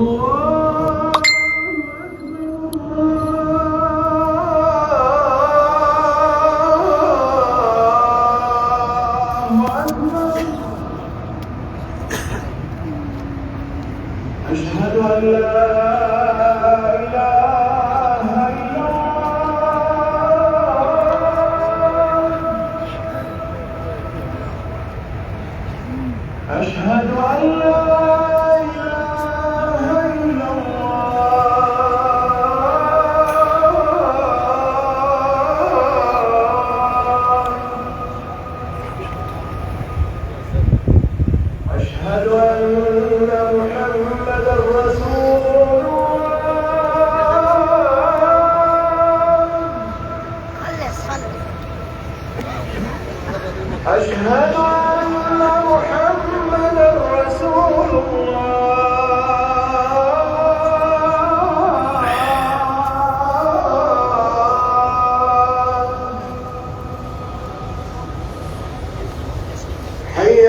Senhor.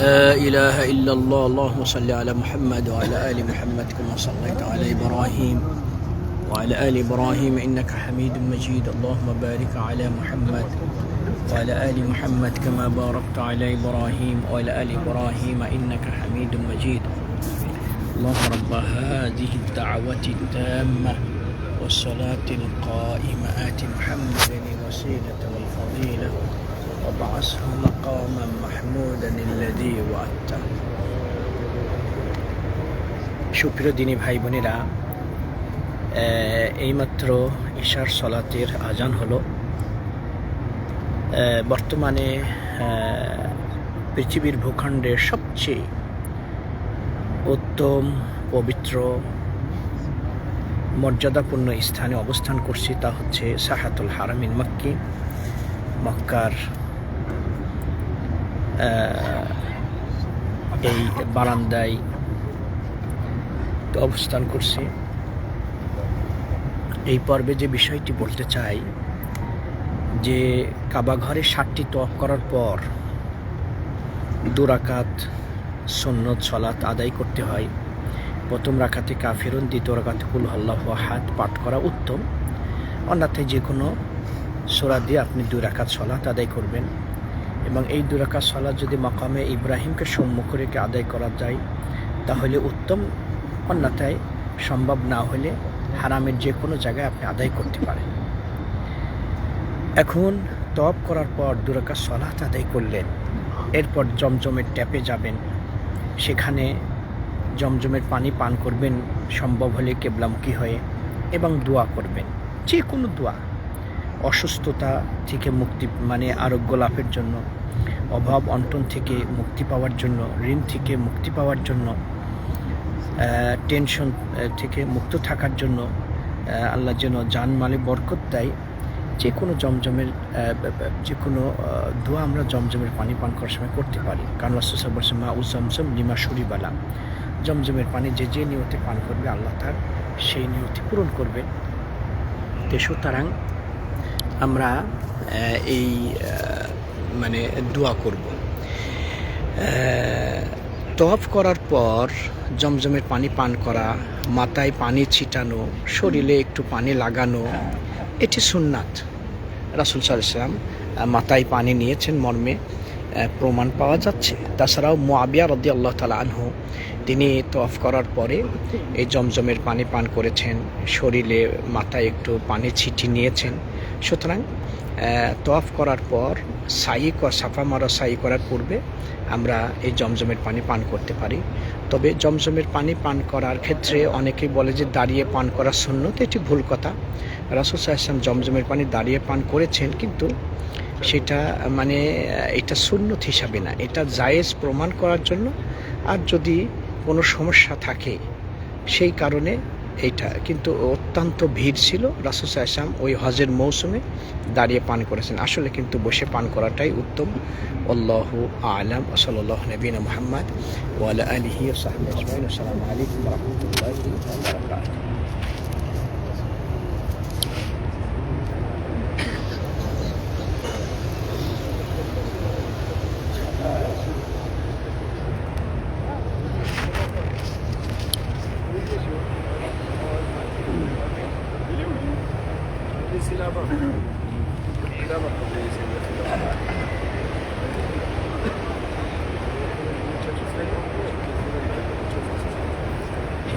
لا إله إلا الله. اللهم صل على محمد وعلى آل محمد كما صليت على إبراهيم وعلى آل إبراهيم إنك حميد مجيد. اللهم بارك على محمد وعلى آل محمد كما باركت على إبراهيم وعلى آل إبراهيم إنك حميد مجيد. اللهم رب هذه الدعوة التامة والصلاة القائمة. آت محمدا الوسيلة والفضيلة. وابعثه مقاما محمودا الذي وعدته সুপ্রিয় দিনী ভাই বোনেরা আহ, এইমাত্র ঈশার সলাতের আজান হলো আহ, বর্তমানে আহ, পৃথিবীর ভূখণ্ডের সবচেয়ে উত্তম পবিত্র মর্যাদাপূর্ণ স্থানে অবস্থান করছি তা হচ্ছে সাহাতুল হারামিন মক্কি মক্কার আহ, এই বারান্দায় অবস্থান করছি। এই পর্বে যে বিষয়টি বলতে চাই, যে কাবা ঘরে ষাটটি তফ করার পর দুরাকাত সন্ন্যত সলাত আদায় করতে হয়। প্রথম রাখাতে কাফিরুন, দ্বিতীয় রাখাতে কুল আল্লাহ হাত পাঠ করা উত্তম। অন্যথায় যে কোনো সোরা দিয়ে আপনি দুই রাকাত সলাত আদায় করবেন। এবং এই দুই রাকাত সলাত যদি মাকামে ইব্রাহিমকে সম্মুখ রেখে আদায় করা যায়, তাহলে উত্তম অন্যথায় সম্ভব না হলে হারামের যে কোনো জায়গায় আপনি আদায় করতে পারেন। এখন তপ করার পর দুরাকা সলাত আদায় করলেন। এরপর জমজমের ট্যাপে যাবেন। সেখানে জমজমের পানি পান করবেন। সম্ভব হলে কেবলামুখী হয়ে এবং দোয়া করবেন। যে কোনো দোয়া। অসুস্থতা থেকে মুক্তি মানে আরোগ্য লাভের জন্য, অভাব অন্টন থেকে মুক্তি পাওয়ার জন্য, ঋণ থেকে মুক্তি পাওয়ার জন্য টেনশন থেকে মুক্ত থাকার জন্য আল্লাহ যেন জান মালে বরকত দেয়। যে কোনো জমজমের যে কোনো দোয়া আমরা জমজমের পানি পান করার সময় করতে পারি। কারণ রাসূল বলছে মা উ জমজম লিমা জমজমের পানি যে যে নিয়তে পান করবে, আল্লাহ তার সেই নিয়তি পূরণ করবে। তো সুতরাং আমরা এই মানে দোয়া করব। তফ করার পর জমজমের পানি পান করা, মাথায় পানি ছিটানো, শরীরে একটু পানি লাগানো, এটি সুন্নাত। রাসুল সাল্লাম মাথায় পানি নিয়েছেন মর্মে প্রমাণ পাওয়া যাচ্ছে। তাছাড়াও মোয়াবিয়া রদি আল্লাহ তালা আনহু, তিনি তফ করার পরে এই জমজমের পানি পান করেছেন, শরীরে মাথায় একটু পানি ছিটি নিয়েছেন। সুতরাং তফ করার পর সাই সাফা মারা সাই করার পূর্বে আমরা এই জমজমের পানি পান করতে পারি। তবে জমজমের পানি পান করার ক্ষেত্রে অনেকেই বলে যে দাঁড়িয়ে পান করা সুন্নত, এটি ভুল কথা। রাসুল সাহেব জমজমের পানি দাঁড়িয়ে পান করেছেন, কিন্তু সেটা মানে এটা সুন্নত হিসাবে না। এটা জায়েজ প্রমাণ করার জন্য, আর যদি কোনো সমস্যা থাকে, সেই কারণে এইটা। কিন্তু অত্যন্ত ভিড় ছিল। রাসুস আসাম ওই হজের মৌসুমে দাঁড়িয়ে পান করেছেন। আসলে কিন্তু বসে পান করাটাই উত্তম। আল্লাহ আলম। ওসল্লাহ নবীন মোহাম্মদ ওয়াল আলহি ওসাহম আসসালামু আলাইকুম রহমতুল্লাহ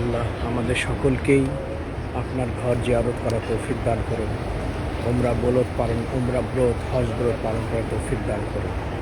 আল্লাহ, আমাদের সকলকেই আপনার ঘর জিয়ারত করা তৌফিক দান করুন। উমরা বলত পালন উমরা ব্রত হজ ব্রত পালন করা তৌফিক দান করুন।